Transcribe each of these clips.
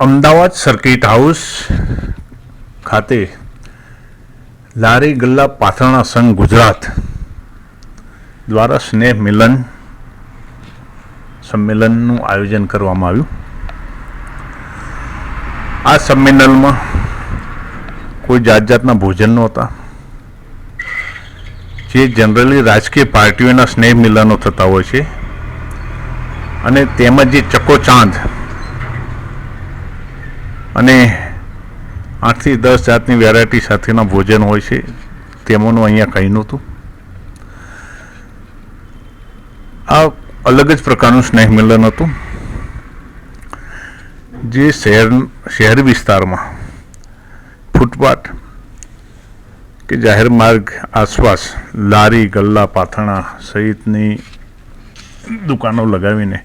Ahmedabad circuit house ખાતે લારી ગલ્લા પાથરણા સંઘ ગુજરાત દ્વારા સ્નેહ મિલન સંમેલનનું આયોજન કરવામાં આવ્યું. આ સંમેલનમાં કોઈ જાત જાતના ભોજન નહોતા. જે જનરલી રાજકીય પાર્ટીઓના સ્નેહ મિલનો થતા હોય છે. અને તેમજ જે ચકોચાંદ અને આઠથી દસ જાતની વેરાયટી સાથેના ભોજન હોય છે. તેમાંનું અહીંયા કંઈ નહોતું. આ અલગ જ પ્રકારનું સ્નેહ મિલન હતું. જે શહેર શહેર વિસ્તારમાં ફૂટપાથ કે જાહેર માર્ગ આસપાસ લારી, ગલ્લા પાથણા સહિતની દુકાનો લગાવીને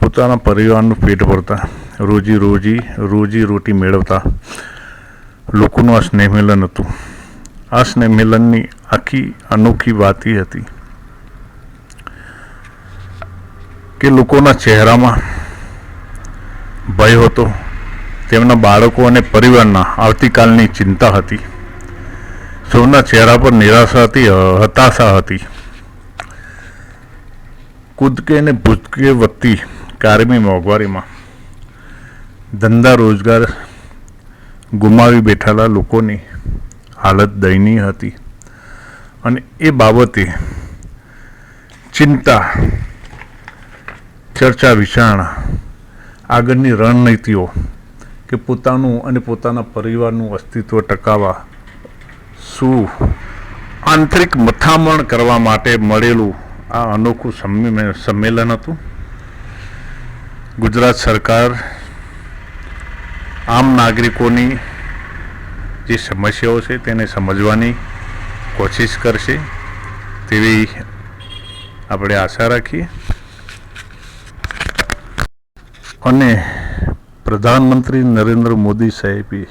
પોતાના પરિવારનું પેટ ભરતા રોજી રોજી રોજી રોટી મેળવતા લોકોનું આ સ્નેહ મિલન હતું. આ સ્નેહ મિલનની આખી અનોખી વાત એ હતી કે લોકોના ચહેરામાં ભય હતો. તેમના બાળકો અને પરિવારના આવતીકાલની ચિંતા હતી. સૌના ચહેરા પર નિરાશા હતી હતાશા હતી. કૂદકે અને ભૂતકે વધતી કારમી મોંઘવારીમાં ધંધા રોજગાર ગુમાવી બેઠેલા લોકોની હાલત દયનીય હતી. અને એ બાબતે ચિંતા, ચર્ચા, વિચારણા, આગળની રણનીતિઓ કે પોતાનું અને પોતાના પરિવારનું અસ્તિત્વ ટકાવવા, શું આંતરિક મથામણ કરવા માટે મળેલું આ અનોખું સંમે- સંમેલન હતું. ગુજરાત સરકાર આમ નાગરિકોની જે સમસ્યાઓ છે તેને સમજવાની કોશિશ કરશે તેવી આપણે આશા રાખીએ. અને પ્રધાનમંત્રી નરેન્દ્ર મોદી સાહેબે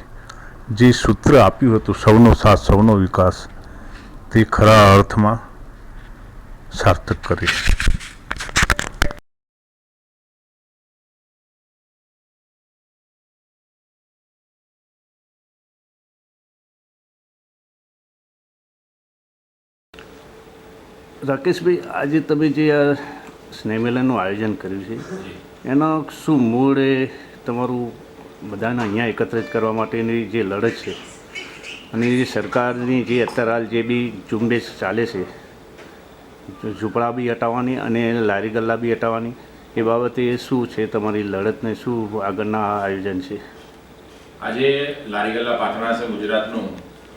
જે સૂત્ર આપ્યું હતું, સૌનો સાથ, સૌનો વિકાસ, તે ખરા અર્થમાં સાર્થક કરીશ રાકેશભાઈ આજે તમે જે આ સ્નેહમેલાનું આયોજન કર્યું છે એનો શું મૂળ એ તમારું બધાને અહીંયા એકત્રિત કરવા માટેની જે લડત છે અને જે સરકારની જે અત્યારે હાલ જે બી ઝુંબેશ ચાલે છે ઝૂંપડા બી હટાવવાની અને લારી ગલ્લા બી હટાવવાની એ બાબતે શું છે તમારી લડતને શું આગળના આયોજન છે? આજે લારીગલ્લા પાટણા છે ગુજરાતનું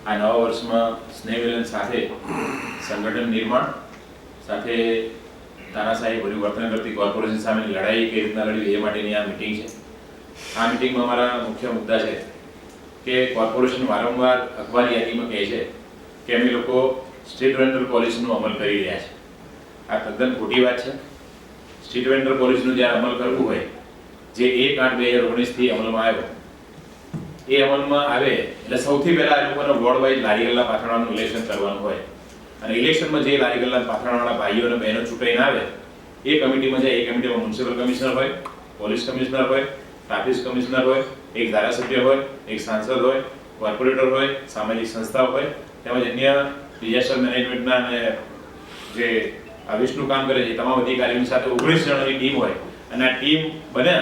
આ નવા વર્ષમાં સ્નેહ સાથે સંગઠન નિર્માણ સાથે તાનાશાહી ભર્યું વર્તન કરતી કોર્પોરેશન સામે લડાઈ કઈ રીતના લડવી એ માટેની આ મિટિંગ છે. આ મિટિંગમાં અમારા મુખ્ય મુદ્દા છે કે કોર્પોરેશન વારંવાર અખબારી યાદીમાં કહે છે કે અમે લોકો સ્ટ્રીટ વેન્ડર પોલિસીનો અમલ કરી રહ્યા છે આ તદ્દન ખોટી વાત છે. સ્ટ્રીટ વેન્ડર પોલિસીનો જ્યારે અમલ કરવું હોય, જે એક આઠ બે હજાર ઓગણીસથી અમલમાં આવ્યો, એ અમલમાં આવે એટલે સૌથી પહેલાં એ લોકોને વોર્ડ વાઇઝ લારી ગલ્લા ઇલેક્શન કરવાનું હોય. અને ઇલેક્શનમાં જે લારી ગલ્લા પાથરણાવાળા ભાઈઓ અને બહેનો ચૂંટાઈને આવે, એ કમિટીમાં જાય, એ કમિટીમાં મ્યુનિસિપલ કમિશનર હોય, પોલીસ કમિશનર હોય ટ્રાફિક કમિશનર હોય, એક ધારાસભ્ય હોય, એક સાંસદ હોય, કોર્પોરેટર હોય, સામાજિક સંસ્થાઓ હોય, તેમજ અન્ય ડિઝાસ્ટર મેનેજમેન્ટના અને જે વિષ્ણુ કામ કરે છે તમામ અધિકારીઓની સાથે ઓગણીસ જણાની ટીમ હોય. અને આ ટીમ બને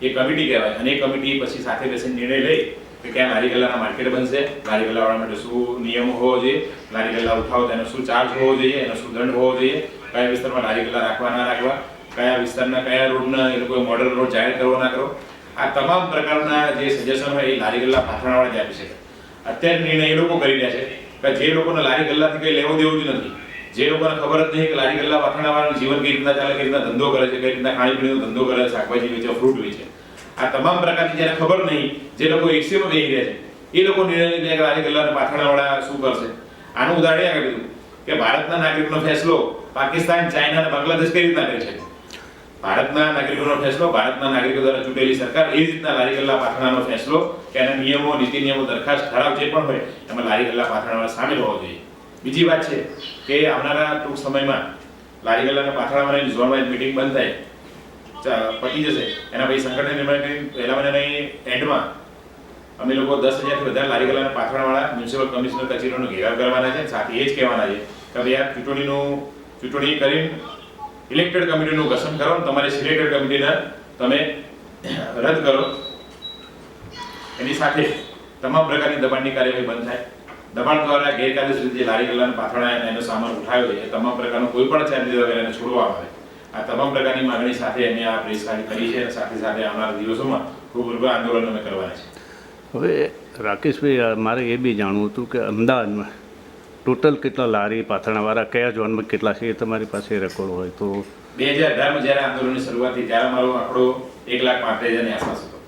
એ કમિટી કહેવાય અને એ કમિટી પછી સાથે બેસીને નિર્ણય લઈ કે ક્યાં લારી માર્કેટ બનશે? લારી માટે શું નિયમો હોવો જોઈએ? ગલ્લા ઉઠાવો તેનો શું ચાર્જ હોવો જોઈએ? એનો શું દંડ હોવો જોઈએ? કયા વિસ્તારમાં ગલ્લા રાખવા, ના રાખવા? કયા વિસ્તારના, કયા રોડના એ લોકોએ મોડલ રોડ જાહેર કરવો, ના કરો આ તમામ પ્રકારના જે સજેશન હોય એ લારી ગલ્લા પાથરણાવાળા જ આપી શકે અત્યારે નિર્ણય એ લોકો કરી રહ્યા છે કે જે લોકોને લારી ગલ્લાથી કંઈ લેવું દેવું જ નથી. જે લોકોને ખબર જ નહીં કે લારી ગલ્લા પાથરણાવાળાનું જીવન કઈ રીતના ચાલે, કઈ રીતના ધંધો કરે છે, કઈ રીતના ખાણીપીણીનો ધંધો કરે છે, શાકભાજી વેચે ફ્રૂટ વેચે. આ તમામ પ્રકારની જેને ખબર નહીં, જે લોકો એસીમાં બેહી રહ્યા છે, એ લોકો નિર્ણય લે કે લારી ગલ્લા અને શું કરશે? આનું ઉદાહરણ આપી દીધું કે ભારતના નાગરિકનો ફેસલો પાકિસ્તાન, ચાઇના અને બાંગ્લાદેશ કઈ રીતના કરે છે? ભારતના નાગરિકોનો ફેસલો ભારતના નાગરિકો દ્વારા ચૂંટેલી સરકાર એ રીતના લારી ગલ્લા પાથરણાનો ફેસલો કે એના નિયમો, નીતિ નિયમો, દરખાસ્ત ઠરાવ જે પણ હોય, એમાં લારી ગલ્લા પાથરણાવાળા સામેલ હોવા જોઈએ. બીજી વાત છે કે આવનારા ટૂંક સમયમાં લારી ગલ્લાના પાથરણાવાળાની ઝોન વાઇઝ મિટિંગ બંધ થાય. પતી જશે. એના પછી સંગઠન નિર્માણ કરી, પહેલા મહિનાની એન્ડમાં અમે લોકો દસ હજારથી વધારે લારી કલાના પાથરણવાળા મ્યુનિસિપલ કમિશનર કચેરીનો ઘેરાવ કરવાના છે. સાથે એ જ કહેવાના છે કે ભાઈ આ ચૂંટણીનું, ચૂંટણી કરીને ઇલેક્ટેડ કમિટીનું ગઠન કરો તમારી સિલેક્ટેડ કમિટીના તમે રદ કરો. એની સાથે તમામ પ્રકારની દબાણની કાર્યવાહી બંધ થાય. દબાણ દ્વારા ગેરકાયદેસર રીતે લારી પાથરણા અને એનો સામાન ઉઠાવ્યો છે તમામ પ્રકારનો કોઈ પણ ચાર્જ વગર એને છોડવામાં આવે. આ તમામ પ્રકારની માંગણી સાથે અમે આ પ્રેસ કરી છે સાથે સાથે આવનારા દિવસોમાં ખૂબ ઉગ્ર આંદોલન અમે કરવાના છે હવે રાકેશભાઈ મારે એ બી જાણવું હતું કે અમદાવાદમાં ટોટલ કેટલા લારી પાથરણાવાળા કયા ઝોનમાં કેટલા છે એ તમારી પાસે રેકોર્ડ હોય તો બે હજાર અઢારમાં જ્યારે આંદોલનની શરૂઆત થઈ ત્યારે મારો આંકડો એક લાખ પાંત્રીસ હજારની આસપાસ હતો.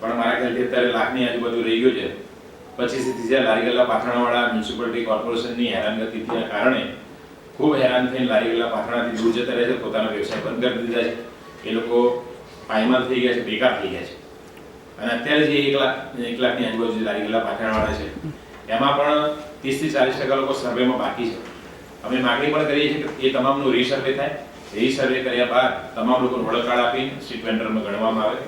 પણ મારા ખ્યાલથી અત્યારે લાખની આજુબાજુ રહી ગયો છે. પચીસથી હજાર લારી ગયેલા પાથરણાવાળા મ્યુનિસિપાલિટી કોર્પોરેશનની હેરાનગતિના કારણે ખૂબ હેરાન થઈને લારી ગલ્લા પાથરણાથી દૂર જતા રહે છે, પોતાનો વ્યવસાય બંધ કરી દીધા છે. એ લોકો પાયમાલ થઈ ગયા છે, બેકાર થઈ ગયા છે. અને અત્યારે જે એક લાખ, એક લાખની આજુબાજુ જે લારી ગલ્લા પાથરણવાળા છે, એમાં પણ ત્રીસથી ચાલીસ ટકા લોકો સર્વેમાં બાકી છે. અમે માગણી પણ કરીએ છીએ કે એ તમામનું રીસર્વે થાય. રીસર્વે કર્યા બાદ તમામ લોકોને ઓળખ આપીને સ્ટ્રીટ વેન્ડરમાં ગણવામાં આવે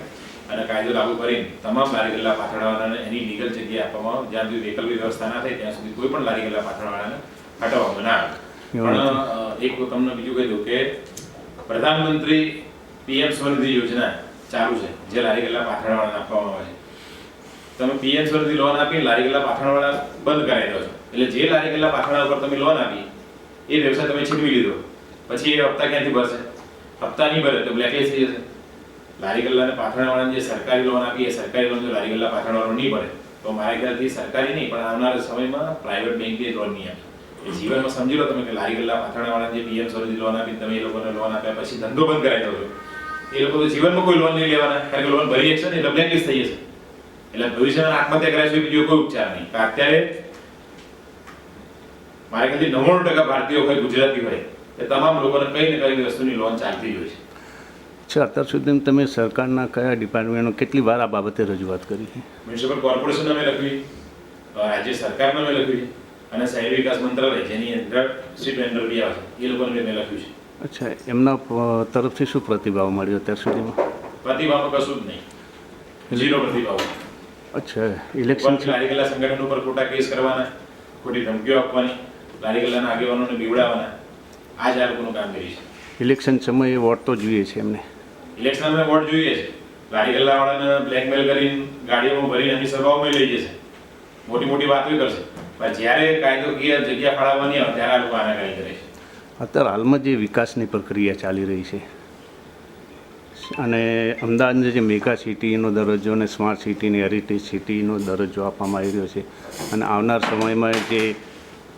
અને કાયદો લાગુ કરીને તમામ લારી ગલ્લા પાથરણવાળાને એની લીગલ જગ્યાએ આપવામાં આવે. જ્યાં સુધી વૈકલ્પિક વ્યવસ્થા ના થાય, ત્યાં સુધી કોઈ પણ લારી ગલ્લા પાથરણવાળાને હટાવવામાં ના આવે. પણ એક તમને બીજું કહી દઉં કે પ્રધાનમંત્રી પીએમ સ્વનિધિ યોજના ચાલુ છે જે લારી ગલ્લા પાથરણવાળાને આપવામાં આવે છે. તમે પીએમ સ્વનિધિ લોન આપી લારી ગલ્લા પાથરણવાળા બંધ કરાવી દો છો. એટલે જે લારી ગલ્લા પાથરણા ઉપર તમે લોન આપી એ વ્યવસાય તમે છીનવી લીધો. પછી એ હપ્તા ક્યાંથી ભરશે? હપ્તા નહીં ભરે તો બ્લેકલિસ્ટ થઈ જશે. લારી ગલ્લાને પાથરણવાળાને જે સરકારી લોન આપી એ સરકારી લોન જો લારી ગલ્લા પાથરણવાળો નહીં ભરે તો મારા ખ્યાલથી સરકારી નહીં પણ આવનારા સમયમાં પ્રાઇવેટ બેંક લોન નહીં આપે. એ જીવનમાં સમજી લો તમે કે લારી ગલ્લા પાથરણવાળાને જે પીએમ સ્વનિધિ લોન આપી તમે એ લોકોને લોન આપ્યા પછી ધંધો બંધ કરાવી દો એ લોકો તો જીવનમાં કોઈ લોન નહીં લેવાના. કારણ કે લોન ભરી જશે ને એટલે બ્લેકલિસ્ટ થઈ જશે. એટલે ભવિષ્યમાં આત્મહત્યા કરાય છે બીજો કોઈ ઉપચાર નહીં. અત્યારે મારે ખ્યાલથી નવ્વાણું ટકા ભારતીયો હોય ગુજરાતી હોય. એ તમામ લોકોને કઈ ને કઈ વસ્તુની લોન ચાલતી જ હોય છે. અચ્છા અત્યાર સુધી તમે સરકારના કયા ડિપાર્ટમેન્ટો કેટલી વાર આ બાબતે રજૂઆત કરી? છે મ્યુનિસિપલ કોર્પોરેશન અમે લખવી. રાજ્ય સરકારને અમે લખવી. અને શહેરી વિકાસ મંત્રાલય જેની અંદર સીટ વેન્ડર બી આવે છે. એ લોકોને મેં લખ્યું છે. અચ્છા એમના તરફથી શું પ્રતિભાવ મળ્યો અત્યાર સુધીમાં? પ્રતિભાવ કશું જ નહીં. ઝીરો પ્રતિભાવ. અચ્છા ઇલેક્શન લારી ગલ્લા સંગઠન ઉપર ખોટા કેસ કરવાના ખોટી ધમકીઓ આપવાની લારી ગલ્લાના આગેવાનોને બીવડાવવાના. આ જ આ લોકોનું કામ કામગીરી છે. ઇલેક્શન સમયે વોટ તો જોઈએ છે એમને. ઇલેક્શન સમયે વોટ જોઈએ છે. લારી ગલ્લાવાળાને બ્લેકમેલ કરીને ગાડીઓમાં ભરીને એમની સભાઓમાં લઈ જશે. મોટી મોટી વાતો કરશે. પણ જ્યારે કાયદોકીય જગ્યા ફાળવવાની આવે ત્યારે આ લોકો આનાકાની કરે છે. અત્યારે હાલમાં જે વિકાસની પ્રક્રિયા ચાલી રહી છે અને અમદાવાદને જે મેગા સિટીનો દરજ્જો અને સ્માર્ટ સિટીની હેરિટેજ સિટીનો દરજ્જો આપવામાં આવી રહ્યો છે અને આવનાર સમયમાં જે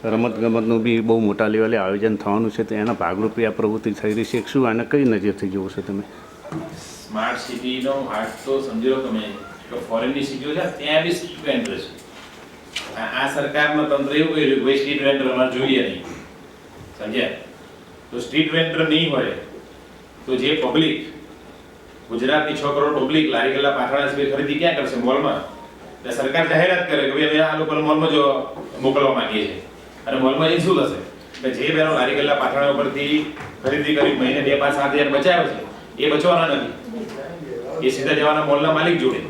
રમતગમતનું બી બહુ મોટા લેવલે આયોજન થવાનું છે તો એના ભાગરૂપે આ પ્રવૃત્તિ થઈ રહી છે. શું આને કઈ નજરથી જોવો છો તમે? સ્માર્ટ સિટીનો હાર્ટ તો સમજી લો તમે ફોરેનની સિટીઓ છે ત્યાં બી છે. આ સરકારનું તંત્ર એવું કર્યું કે સ્ટ્રીટ વેન્ડર અમારે જોઈએ નહીં. સમજ્યા? તો સ્ટ્રીટ વેન્ડર નહીં હોય તો જે પબ્લિક ગુજરાતની છ કરોડ પબ્લિક લારી ગલ્લા પાથરણા સુધી ખરીદી ક્યાં કરશે મોલમાં એટલે સરકાર જાહેરાત કરે કે ભાઈ આ લોકોને મોલમાં જો મોકલવા માંગીએ છીએ અને મોલમાં એ શું થશે? કે જે બેનો લારી ગલ્લા પાથરણા ઉપરથી ખરીદી કરી મહિને બે, પાંચ, સાત હજાર બચાવે છે, એ બચવાના નથી. એ સીધા જવાના મોલના માલિક જોડે.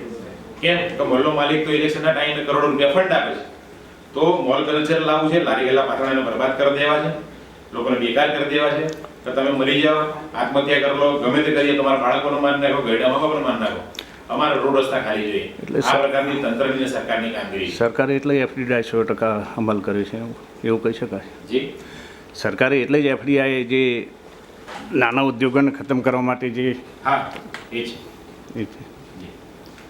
કેમ? કે મોલનો માલિક તો ઇલેક્શનના ટાઈમે કરોડો રૂપિયા ફંડ આપે છે. તો મોલ કલ્ચર લાવવું છે લારી ગલ્લા પાથરણાને બરબાદ કરી દેવા છે લોકોને બેકાર કરી દેવા છે. કે તમે મરી જાઓ આત્મહત્યા કરી લો ગમે તે કરીએ તમારા બાળકોને માન નાખો ગયડામાં પણ માન નાખો. અમારે રોડ રસ્તા ખાલી જોઈએ. આ પ્રકારની તંત્રની સરકારની કામગીરી સરકારે એટલે એફડીઆઈ સો ટકા અમલ કર્યો છે એવું કહી શકાય. જી? સરકારે એટલે જ એફડીઆઈ જે નાના ઉદ્યોગોને ખતમ કરવા માટે જે હા એ છે. એ છે.